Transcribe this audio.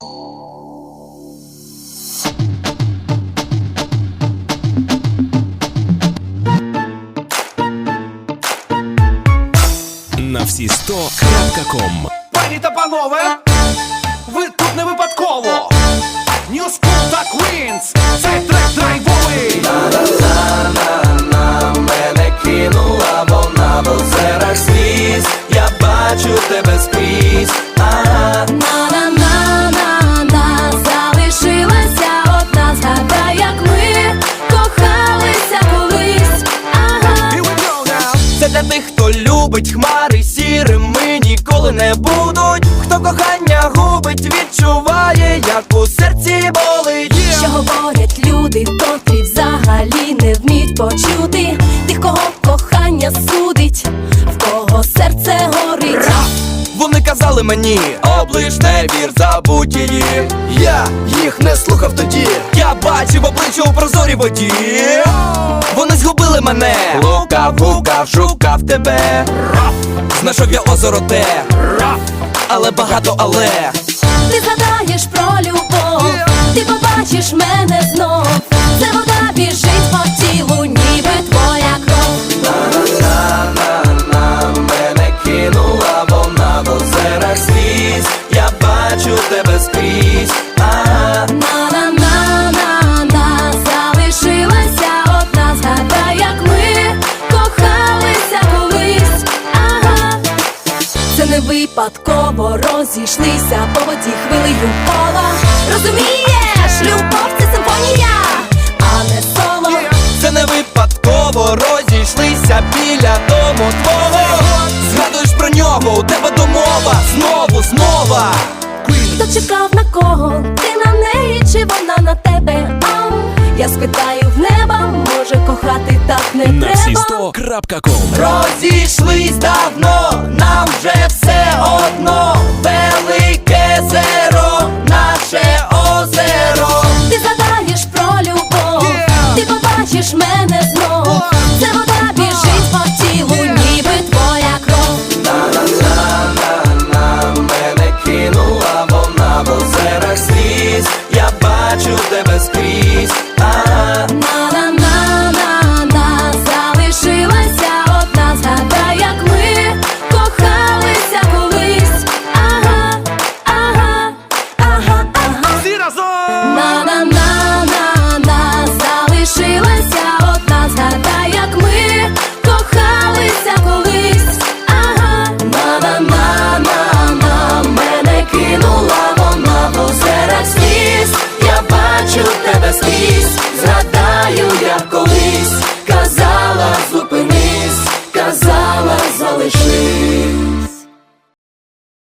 На всі сто ком. Пані та панове, ви тут не випадково. New School та Queens, любить хмари сірими ніколи не будуть. Хто кохання губить, відчуває, як у серці болить. Що говорять люди, котрі взагалі не вміють почути. Тих, кого кохання судить, в кого серце горить. Вони казали мені, облиш не вір, забудь Я їх не слухав тоді. Я бачив обличчя у прозорій воді. Вони згубили мене. Лукав, гукав, шукав тебе. Знайшов я озеро те. Але багато але. Ти згадаєш про любов, ти побачиш мене знов. Тебе скрізь На-на-на-на-на залишилася одна згадай, як ми кохалися колись. Ага, це не випадково розійшлися по воді хвилею кола. Розумієш, любов це симфонія, а не соло. Це не випадково розійшлися біля дому твого Згадуєш про нього, у тебе домова Знову, чекав на кого? Ти на неї чи вона на тебе? Ам, я спитаю в неба, може кохати так не На треба. сто крапка ком. Колись